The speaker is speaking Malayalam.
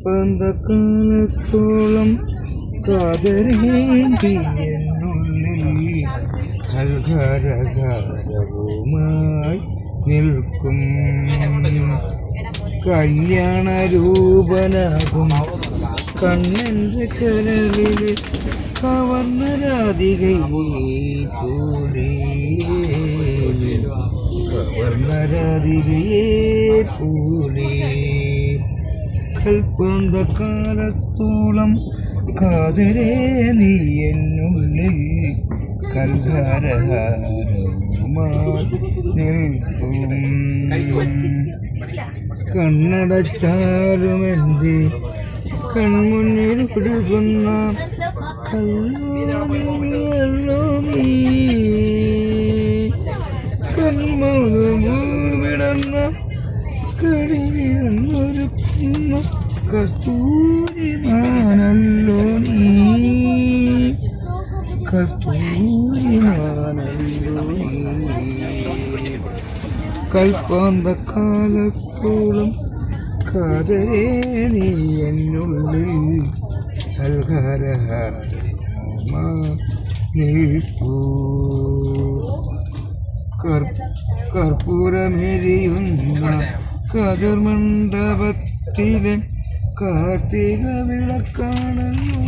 കൽപ്പന്തക്കാലത്തോളം കാതരേണ്ടി എന്നുള്ളിൽ നിൽക്കും. കല്യാണ രൂപനാകും കണ്ണന്റെ കരളിൽ കവർന്ന രാധികയെ പോലെ. കവർന്ന രാധികയെ പോലെ. കാലത്തോളം കാതരേ നീ എന്നുള്ളിൽ കൽഹാരഹാരവുമായി നിൽക്കും. കൺമുന്നിൽ പിടിക്കുന്ന കല്ലോനിയല്ലോ കസ്തൂരിമാനല്ലോ നീ. കസ്തൂരിമാനല്ലോ നീ. കൽപ്പാന്ത കാലത്തോളം കാതരേ നീ എന്നുള്ളിൽ. അൽഹാരഹാരമാ നിൽപ്പൂ കർപ്പൂരമെരിയുന്ന കതിർമണ്ഡപത്തിലെ കാർത്തിക വിളക്കാണല്ലോ.